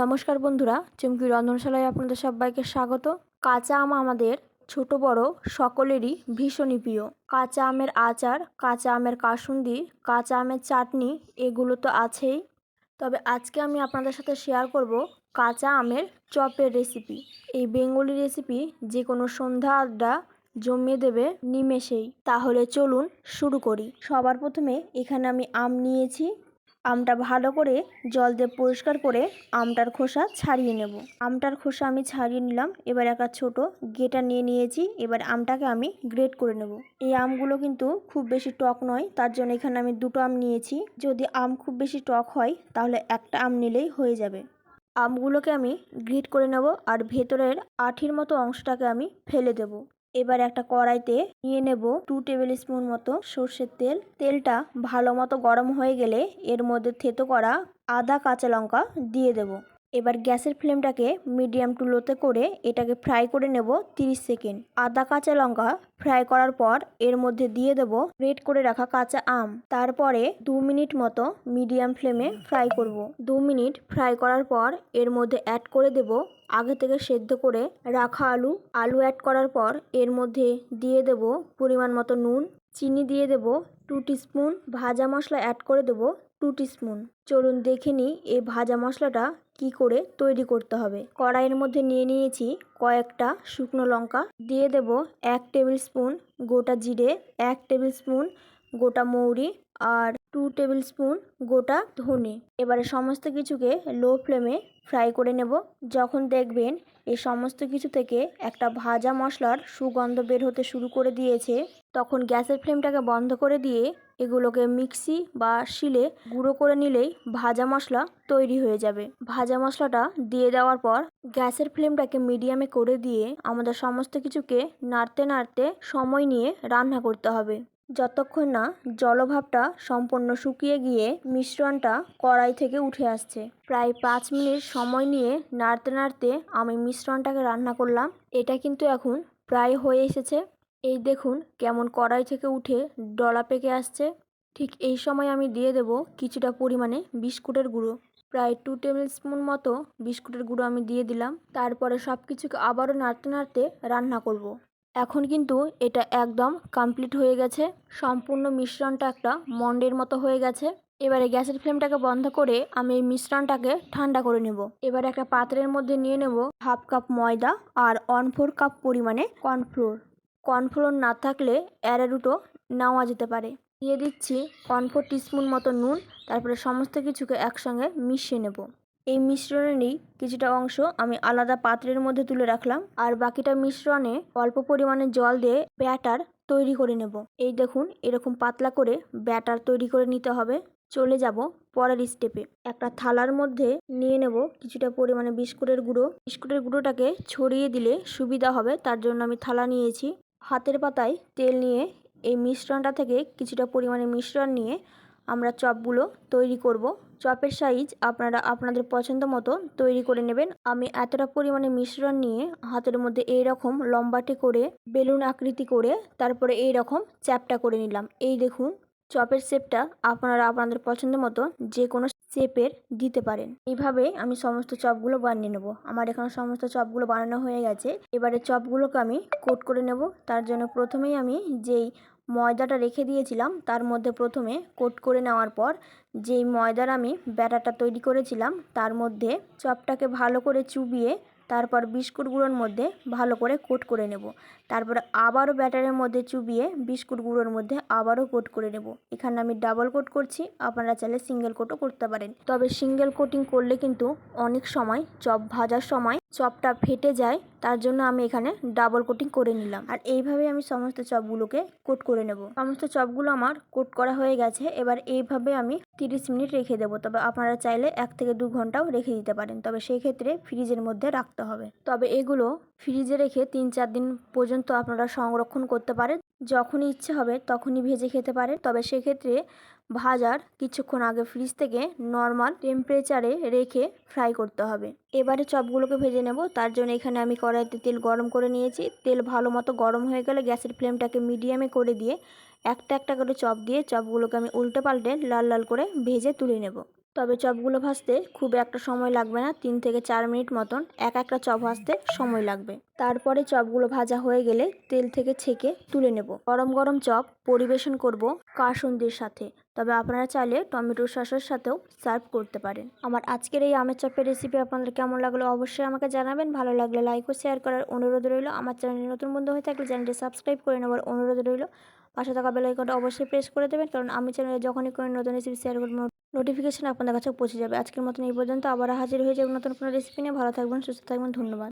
নমস্কার বন্ধুরা, চুমকি রন্ধনশালায় আপনাদের সবাইকে স্বাগত। কাঁচা আম আমাদের ছোট বড় সকলেরই ভীষণই প্রিয়। কাঁচা আমের আচার, কাঁচা আমের কাসুন্দি, কাঁচা আমের চাটনি, এগুলো তো আছেই। তবে আজকে আমি আপনাদের সাথে শেয়ার করব কাঁচা আমের চপের রেসিপি এই বেঙ্গলি রেসিপি যে কোনো সন্ধ্যা আড্ডা জমিয়ে দেবে নিমেষেই। তাহলে চলুন শুরু করি। সবার প্রথমে এখানে আমি আম নিয়েছি। আমটা ভালো করে জল দিয়ে পরিষ্কার করে আমটার খোসা ছাড়িয়ে নেব। আমটার খোসা আমি ছাড়িয়ে নিলাম। এবার একটা ছোট গেটা নিয়ে নিয়েছি। এবার আমটাকে আমি গ্রেট করে নেব। এই আমগুলো কিন্তু খুব বেশি টক নয়, তার জন্য এখানে আমি দুটো আম নিয়েছি। যদি আম খুব বেশি টক হয়, তাহলে একটা আম নিলেই হয়ে যাবে। আমগুলোকে আমি গ্রিট করে নেব আর ভেতরের আঠির মতো অংশটাকে আমি ফেলে দেব। এবার একটা কড়াইতে নিয়ে নেব টু টেবিল স্পুন মতো সর্ষের তেল। তেলটা ভালো মতো গরম হয়ে গেলে এর মধ্যে থেতো করা আদা কাঁচা লঙ্কা দিয়ে দেব। এবার গ্যাসের ফ্লেমটাকে মিডিয়াম টু লোতে করে এটাকে ফ্রাই করে নেব 30 সেকেন্ড। আদা, কাঁচা লঙ্কা ফ্রাই করার পর এর মধ্যে দিয়ে দেব রেড করে রাখা কাঁচা আম। তারপরে দু মিনিট মতো মিডিয়াম ফ্লেমে ফ্রাই করব। দু মিনিট ফ্রাই করার পর এর মধ্যে অ্যাড করে দেব আগে থেকে সেদ্ধ করে রাখা আলু। আলু অ্যাড করার পর এর মধ্যে দিয়ে দেব পরিমাণ মতো নুন চিনি দিয়ে দেব টু স্পুন ভাজা মশলা অ্যাড করে দেব টু স্পুন চলুন দেখে নিই এই ভাজা মশলাটা কি করে তৈরি করতে হবে। কড়াইয়ের মধ্যে নিয়ে নিয়েছি কয়েকটা শুকনো লঙ্কা। দিয়ে দেব এক টেবিল স্পুন গোটা জিরে, এক টেবিল স্পুন গোটা মৌরি আর টু টেবিল স্পুন গোটা ধনে। এবারে সমস্ত কিছুকে লো ফ্লেমে ফ্রাই করে নেব। যখন দেখবেন এই সমস্ত কিছু থেকে একটা ভাজা মশলার সুগন্ধ বের হতে শুরু করে দিয়েছে, তখন গ্যাসের ফ্লেমটাকে বন্ধ করে দিয়ে এগুলোকে মিক্সি বা শিলে গুঁড়ো করে নিলেই ভাজা মশলা তৈরি হয়ে যাবে। ভাজা মশলাটা দিয়ে দেওয়ার পর গ্যাসের ফ্লেমটাকে মিডিয়ামে করে দিয়ে আমাদের সমস্ত কিছুকে নাড়তে নাড়তে সময় নিয়ে রান্না করতে হবে। যতক্ষণ না জলভাবটা সম্পূর্ণ শুকিয়ে গিয়ে মিশ্রণটা কড়াই থেকে উঠে আসছে। প্রায় পাঁচ মিনিট সময় নিয়ে নাড়তে নাড়তে আমি মিশ্রণটাকে রান্না করলাম। এটা কিন্তু এখন প্রায় হয়ে এসেছে। এই দেখুন কেমন কড়াই থেকে উঠে ডলা পেকে আসছে। ঠিক এই সময় আমি দিয়ে দেব কিছুটা পরিমাণে বিস্কুটের গুঁড়ো। প্রায় টু টেবিল স্পুন মতো বিস্কুটের গুঁড়ো আমি দিয়ে দিলাম। তারপরে সব কিছুকে আবারও নাড়তে নাড়তে রান্না করব। এখন কিন্তু এটা একদম কমপ্লিট হয়ে গেছে। সম্পূর্ণ মিশ্রণটা একটা মন্ডের মতো হয়ে গেছে। এবারে গ্যাসের ফ্লেমটাকে বন্ধ করে আমি এই মিশ্রণটাকে ঠান্ডা করে নেব। এবার একটা পাত্রের মধ্যে নিয়ে নেব হাফ কাপ ময়দা আর ওয়ান ফোর কাপ পরিমাণে কর্নফ্লোর কর্নফ্লোর না থাকলে অ্যারারুটও নেওয়া যেতে পারে। দিয়ে দিচ্ছি ওয়ান ফোর টিস্পুন মতো নুন, তারপরে সমস্ত কিছুকে একসঙ্গে মিশিয়ে নেব। এই মিশ্রণেরই কিছুটা অংশ আমি আলাদা পাত্রের মধ্যে তুলে রাখলাম আর বাকিটা মিশ্রণে অল্প পরিমাণে জল দিয়ে ব্যাটার তৈরি করে নেব। এই দেখুন, এরকম পাতলা করে ব্যাটার তৈরি করে নিতে হবে। চলে যাব পরের স্টেপে। একটা থালার মধ্যে নিয়ে নেব কিছুটা পরিমাণে বিস্কুটের গুঁড়ো। বিস্কুটের গুঁড়োটাকে ছড়িয়ে দিলে সুবিধা হবে, তার জন্য আমি থালা নিয়েছি। হাতের পাতায় তেল নিয়ে এই মিশ্রণটা থেকে কিছুটা পরিমাণে মিশ্রণ নিয়ে আমরা চপগুলো তৈরি করব। চপের সাইজ আপনারা আপনাদের পছন্দ মতো তৈরি করে নেবেন। আমি এতটা পরিমাণে মিশ্রণ নিয়ে হাতের মধ্যে এই রকম লম্বাটে করে বেলুন আকৃতি করে তারপরে এই রকম চ্যাপটা করে নিলাম। এই দেখুন, চপের শেপটা আপনারা আপনাদের পছন্দ মতো যে কোনো শেপের দিতে পারেন। এইভাবে আমি সমস্ত চপগুলো বানিয়ে নেব। আমার এখানে সমস্ত চপগুলো বানানো হয়ে গেছে। এবারে চপগুলোকে আমি কোট করে নেব। তার জন্য প্রথমেই আমি যেই ময়দাটা রেখে দিয়েছিলাম। তার মধ্যে প্রথমে কোট করে নেওয়ার পর যেই ময়দার আমি ব্যাটারটা তৈরি করেছিলাম, তার মধ্যে চপটাকে ভালো করে চুবিয়ে, তারপর বিস্কুট গুঁড়োর মধ্যে ভালো করে কোট করে নেব। তারপর আবারও ব্যাটারের মধ্যে চুবিয়ে বিস্কুট গুঁড়োর মধ্যে আবারও কোট করে নেব। এখানে আমি ডাবল কোট করছি, আপনারা চাইলে সিঙ্গেল কোটও করতে পারেন। তবে সিঙ্গেল কোটিং করলে কিন্তু অনেক সময়, চপ ভাজার সময় চপটা ফেটে যায়, তার জন্য আমি এখানে ডাবল কোটিং করে নিলাম। আর এইভাবে আমি সমস্ত চপগুলোকে কোট করে নেব। সমস্ত চপগুলো আমার কোট করা হয়ে গেছে, এবার এইভাবে আমি তিরিশ মিনিট রেখে দেবো। তবে আপনারা চাইলে এক থেকে দু ঘন্টাও রেখে দিতে পারেন, তবে সেই ক্ষেত্রে ফ্রিজের মধ্যে রাখতে হবে। তবে এগুলো ফ্রিজে রেখে তিন চার দিন পর্যন্ত আপনারা সংরক্ষণ করতে পারেন। যখনই ইচ্ছে হবে তখনই ভেজে খেতে পারেন। তবে সেক্ষেত্রে ভাজার কিছুক্ষণ আগে ফ্রিজ থেকে নর্মাল টেম্পারেচারে রেখে ফ্রাই করতে হবে। এবারে চপগুলোকে ভেজে নেব। তার জন্য এখানে আমি কড়াইতে তেল গরম করে নিয়েছি। তেল ভালো মতো গরম হয়ে গেলে গ্যাসের ফ্লেমটাকে মিডিয়ামে করে দিয়ে একটা একটা করে চপ দিয়ে চপগুলোকে আমি উল্টে পাল্টে লাল লাল করে ভেজে তুলে নেব। তবে চপগুলো ভাজতে খুব একটা সময় লাগবে না, তিন থেকে চার মিনিট মতন এক একটা চপ ভাজতে সময় লাগবে। তারপরে চপগুলো ভাজা হয়ে গেলে তেল থেকে ছেঁকে তুলে নেব। গরম গরম চপ পরিবেশন করব কাসুন্দির সাথে। তবে আপনারা চাইলে টমেটো সসের সাথেও সার্ভ করতে পারেন। আমার আজকের এই আমের চপের রেসিপি আপনাদের কেমন লাগল অবশ্যই আমাকে জানাবেন। ভালো লাগলে লাইক ও শেয়ার করার অনুরোধ রইল। আমার চ্যানেলে নতুন বন্ধু হয়ে থাকলে চ্যানেলটি সাবস্ক্রাইব করে নেওয়ার অনুরোধ রইল। পাশে থাকা বেল আইকনটা অবশ্যই প্রেস করে দেবেন। কারণ আমি চ্যানেলে যখনই কোনো নতুন রেসিপি শেয়ার করব নোটিফিকেশন আপনাদের কাছে পৌঁছে যাবে। আজকের মতন এই পর্যন্ত। আবার হাজির হয়ে যাবে নতুন কোনো রেসিপি নিয়ে। ভালো থাকবেন, সুস্থ থাকবেন, ধন্যবাদ।